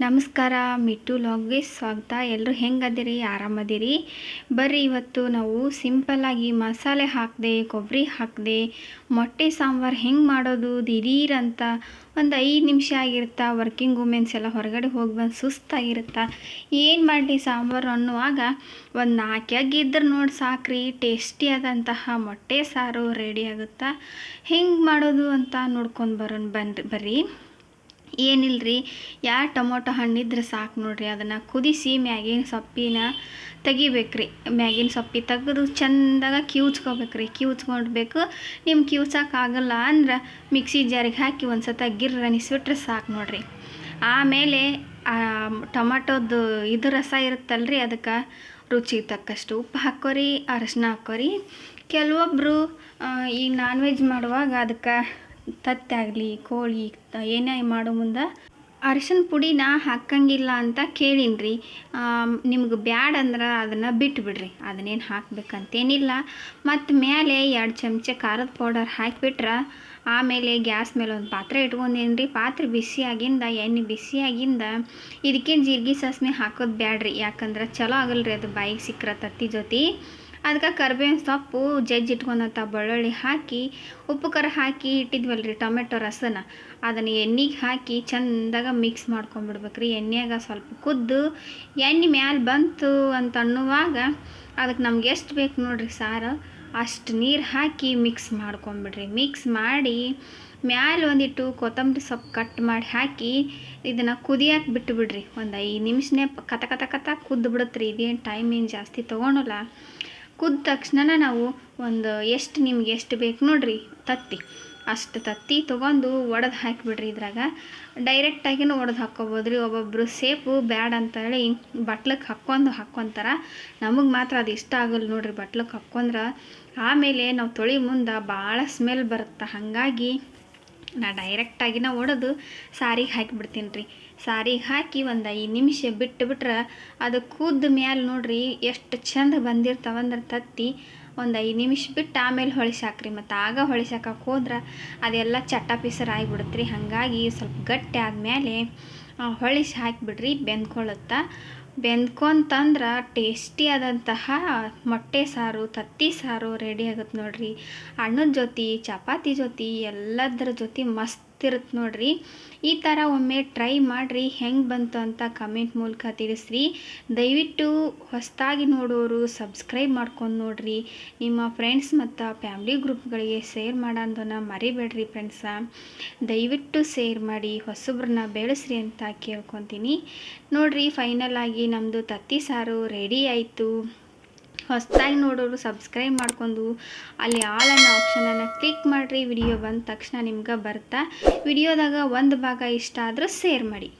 ನಮಸ್ಕಾರ, ಮಿಟ್ಟು ಲಾಗ್ಗೆ ಸ್ವಾಗತ. ಎಲ್ಲರೂ ಹೆಂಗದಿರಿ? ಆರಾಮದಿರಿ? ಬರ್ರಿ, ಇವತ್ತು ನಾವು ಸಿಂಪಲ್ಲಾಗಿ ಮಸಾಲೆ ಹಾಕದೆ ಕೊಬ್ಬರಿ ಹಾಕದೆ, ಮೊಟ್ಟೆ ಸಾಂಬಾರು ಹೆಂಗೆ ಮಾಡೋದು ದಿಢೀರಂತ ಒಂದು ಐದು ನಿಮಿಷ ಆಗಿರುತ್ತಾ? ವರ್ಕಿಂಗ್ ವುಮೆನ್ಸ್ ಎಲ್ಲ ಹೊರಗಡೆ ಹೋಗಿ ಬಂದು ಸುಸ್ತಾಗಿರುತ್ತಾ? ಏನು ಮಾಡಲಿ ಸಾಂಬಾರು ಅನ್ನುವಾಗ ಒಂದು ನಾಲ್ಕು ಎಗ್ ಇದ್ರೆ ನೋಡಿ ಸಾಕ್ರಿ. ಟೇಸ್ಟಿಯಾದಂತಹ ಮೊಟ್ಟೆ ಸಾರು ರೆಡಿ ಆಗುತ್ತಾ? ಹೆಂಗೆ ಮಾಡೋದು ಅಂತ ನೋಡ್ಕೊಂಡು ಬರೋಣ ಬಂದು ಬರ್ರಿ. ಏನಿಲ್ರಿ? ಯಾವ ಟೊಮೊಟೊ ಹಣ್ಣಿದ್ರೆ ಸಾಕು ನೋಡಿರಿ, ಅದನ್ನು ಕುದಿಸಿ ಮ್ಯಾಗಿನ ಸೊಪ್ಪಿನ ತೆಗಿಬೇಕ್ರಿ. ಮ್ಯಾಗಿನ ಸೊಪ್ಪಿ ತೆಗೆದು ಚಂದಾಗ ಕಿವುಚ್ಕೋಬೇಕ್ರಿ. ಕಿವುಚ್ಕೊಂಡ್ಬೇಕು ನಿಮ್ಮ ಕಿವುಚಕ್ಕಾಗಲ್ಲ ಅಂದ್ರೆ ಮಿಕ್ಸಿ ಜಾರಿಗೆ ಹಾಕಿ ಒಂದು ಸತ ಗಿರ್ ಅನಿಸ್ಬಿಟ್ರೆ ಸಾಕು ನೋಡಿರಿ. ಆಮೇಲೆ ಟೊಮಟೊದು ಇದು ರಸ ಇರುತ್ತಲ್ರಿ, ಅದಕ್ಕೆ ರುಚಿಗೆ ತಕ್ಕಷ್ಟು ಉಪ್ಪು ಹಾಕೋರಿ ಅರಶಿನ ಹಾಕೋರಿ ಕೆಲವೊಬ್ಬರು ಈ ನಾನ್ ವೆಜ್ ಮಾಡುವಾಗ ಅದಕ್ಕೆ ತತ್ತೆ ಕೋಳಿ ಏನೇ ಮಾಡೋ ಮುಂದೆ ಅರಿಶಿನ ಪುಡಿನ ಹಾಕಂಗಿಲ್ಲ ಅಂತ ಕೇಳೀನಿ ನಿಮ್ಗೆ ಬ್ಯಾಡ ಅಂದ್ರೆ ಅದನ್ನು ಬಿಟ್ಬಿಡ್ರಿ. ಅದನ್ನೇನು ಹಾಕ್ಬೇಕಂತೇನಿಲ್ಲ. ಮತ್ತು ಮೇಲೆ ಎರಡು ಚಮಚ ಖಾರದ ಪೌಡರ್ ಹಾಕಿಬಿಟ್ರೆ, ಆಮೇಲೆ ಗ್ಯಾಸ್ ಮೇಲೆ ಒಂದು ಪಾತ್ರೆ ಇಟ್ಕೊಂಡೇನು ರೀ ಪಾತ್ರೆ ಬಿಸಿಯಾಗಿಂದ, ಎಣ್ಣೆ ಬಿಸಿಯಾಗಿಂದ ಇದಕ್ಕೇನು ಜೀರಿಗೆ ಸಾಸ್ಮೆ ಹಾಕೋದು ಬ್ಯಾಡ್ರಿ. ಯಾಕಂದ್ರೆ ಚಲೋ ಆಗಲ್ರಿ ಅದು ಬಾಯಿಗೆ ಸಿಕ್ಕರ ತತ್ತಿ ಜೊತೆ. ಅದಕ್ಕೆ ಕರ್ಬೇವಿನ ಸೊಪ್ಪು, ಜಜ್ಜಿ ಇಟ್ಕೊಂಡಂಥ ಬೆಳ್ಳುಳ್ಳಿ ಹಾಕಿ, ಉಪ್ಪು ಖಾರ ಹಾಕಿ ಇಟ್ಟಿದ್ವಲ್ಲ ರೀ ಟೊಮೆಟೊ ರಸನ. ಅದನ್ನು ಎಣ್ಣೆಗೆ ಹಾಕಿ ಚಂದಾಗ ಮಿಕ್ಸ್ ಮಾಡ್ಕೊಂಬಿಡ್ಬೇಕ್ರಿ. ಎಣ್ಣೆಯಾಗ ಸ್ವಲ್ಪ ಕುದ್ದು, ಎಣ್ಣೆ ಮ್ಯಾಲೆ ಬಂತು ಅಂತ ಅನ್ನುವಾಗ ಅದಕ್ಕೆ ನಮ್ಗೆ ಎಷ್ಟು ಬೇಕು ನೋಡ್ರಿ ಸಾರು? ಅಷ್ಟು ನೀರು ಹಾಕಿ ಮಿಕ್ಸ್ ಮಾಡ್ಕೊಂಬಿಡ್ರಿ. ಮಿಕ್ಸ್ ಮಾಡಿ ಮ್ಯಾಲೆ ಒಂದಿಟ್ಟು ಕೊತ್ತಂಬರಿ ಸೊಪ್ಪು ಕಟ್ ಮಾಡಿ ಹಾಕಿ ಇದನ್ನು ಕುದಿಯಕ್ಕೆ ಬಿಟ್ಟು ಬಿಡ್ರಿ ಒಂದು ಐದು ನಿಮಿಷನೇ ಕತ ಕತ ಕತ ಕುದ್ದು ಬಿಡುತ್ತೆ ರೀ ಇದೇನು ಟೈಮ್ ಏನು ಜಾಸ್ತಿ ತೊಗೊಳಲ್ಲ ಕುದ್ದ ತಕ್ಷಣ ನಾವು ಒಂದು ಎಷ್ಟು ನಿಮ್ಗೆ ಎಷ್ಟು ಬೇಕು ನೋಡ್ರಿ, ತತ್ತಿ. ಅಷ್ಟು ತತ್ತಿ ತೊಗೊಂಡು ಒಡೆದು ಹಾಕಿಬಿಡ್ರಿ ಇದ್ರಾಗ. ಡೈರೆಕ್ಟಾಗಿನೂ ಒಡೆದು ಹಾಕ್ಕೊಬೋದು ರೀ ಒಬ್ಬೊಬ್ಬರು ಸೇಪು ಬ್ಯಾಡ ಅಂತೇಳಿ ಬಟ್ಲಕ್ಕೆ ಹಾಕ್ಕೊಂಡು ಹಾಕ್ಕೊಂತಾರೆ. ನಮಗೆ ಮಾತ್ರ ಅದು ಇಷ್ಟ ಆಗಲ್ಲ ನೋಡ್ರಿ ಬಟ್ಲಕ್ಕೆ ಹಾಕ್ಕೊಂಡ್ರೆ. ಆಮೇಲೆ ನಾವು ತೊಳಿ ಮುಂದೆ ಭಾಳ ಸ್ಮೆಲ್ ಬರುತ್ತೆ. ಹಾಗಾಗಿ ನಾ ಡೈರೆಕ್ಟಾಗಿನ ಒಡೆದು ಸಾರಿಗೆ ಹಾಕಿಬಿಡ್ತೀನಿ ರೀ ಸಾರಿಗೆ ಹಾಕಿ ಒಂದು ಐದು ನಿಮಿಷ ಬಿಟ್ಟು ಬಿಟ್ರೆ ಅದು ಕೂದ ಮ್ಯಾಲೆ ನೋಡ್ರಿ ಎಷ್ಟು ಚಂದ ಬಂದಿರ್ತಾವಂದ್ರೆ ತತ್ತಿ ಒಂದು ಐದು ನಿಮಿಷ ಬಿಟ್ಟು ಆಮೇಲೆ ಹೊಳಿಸಾಕ್ರಿ ಮತ್ತು ಆಗ ಹೊಳಿಸಾಕಕ್ಕೆ ಹೋದ್ರೆ ಅದೆಲ್ಲ ಚಟ್ಟ ಪಿಸರ್ ಆಗಿಬಿಡುತ್ತೆ ರೀ ಹಾಗಾಗಿ ಸ್ವಲ್ಪ ಗಟ್ಟಿ ಆದಮೇಲೆ ಹೊಳಿಸಿ ಹಾಕಿಬಿಡ್ರಿ ಬೆಂದ್ಕೊಳ್ಳುತ್ತಾ ಬೆಂದ್ಕೊಂತಂದ್ರೆ ಟೇಸ್ಟಿ ಆದಂತಹ ಮೊಟ್ಟೆ ಸಾರು, ತತ್ತಿ ಸಾರು ರೆಡಿ ಆಗುತ್ತೆ ನೋಡ್ರಿ. ಹಣ್ಣದ ಜೊತೆ, ಚಪಾತಿ ಜೊತೆ, ಎಲ್ಲದರ ಜೊತೆ ಮಸ್ತ್ ಇರುತ್ತೆ ನೋಡ್ರಿ. ಈ ಥರ ಒಮ್ಮೆ ಟ್ರೈ ಮಾಡಿರಿ, ಹೆಂಗೆ ಬಂತು ಅಂತ ಕಮೆಂಟ್ ಮೂಲಕ ತಿಳಿಸ್ರಿ. ದಯವಿಟ್ಟು ಹೊಸದಾಗಿ ನೋಡೋರು ಸಬ್ಸ್ಕ್ರೈಬ್ ಮಾಡ್ಕೊಂಡು ನೋಡ್ರಿ. ನಿಮ್ಮ ಫ್ರೆಂಡ್ಸ್ ಮತ್ತು ಫ್ಯಾಮ್ಲಿ ಗ್ರೂಪ್ಗಳಿಗೆ ಶೇರ್ ಮಾಡೋದನ್ನ ಮರಿಬೇಡ್ರಿ ಫ್ರೆಂಡ್ಸ ದಯವಿಟ್ಟು ಶೇರ್ ಮಾಡಿ, ಹೊಸಬ್ರನ್ನ ಬೆಳೆಸ್ರಿ ಅಂತ ಕೇಳ್ಕೊತೀನಿ. ನೋಡ್ರಿ ಫೈನಲ್ ಆಗಿ ನಮ್ಮದು ತತ್ತಿ ಸಾರು ರೆಡಿ ಆಯಿತು. ಹೊಸದಾಗಿ ನೋಡೋರು ಸಬ್ಸ್ಕ್ರೈಬ್ ಮಾಡ್ಕೊಂಡು ಅಲ್ಲಿ ಆಲ್ ಅನ್ನೋ ಆಪ್ಷನನ್ನು ಕ್ಲಿಕ್ ಮಾಡಿರಿ. ವಿಡಿಯೋ ಬಂದ ತಕ್ಷಣ ನಿಮ್ಗೆ ಬರ್ತಾ. ವಿಡಿಯೋದಾಗ ಒಂದು ಭಾಗ ಇಷ್ಟ ಆದರೂ ಶೇರ್ ಮಾಡಿ.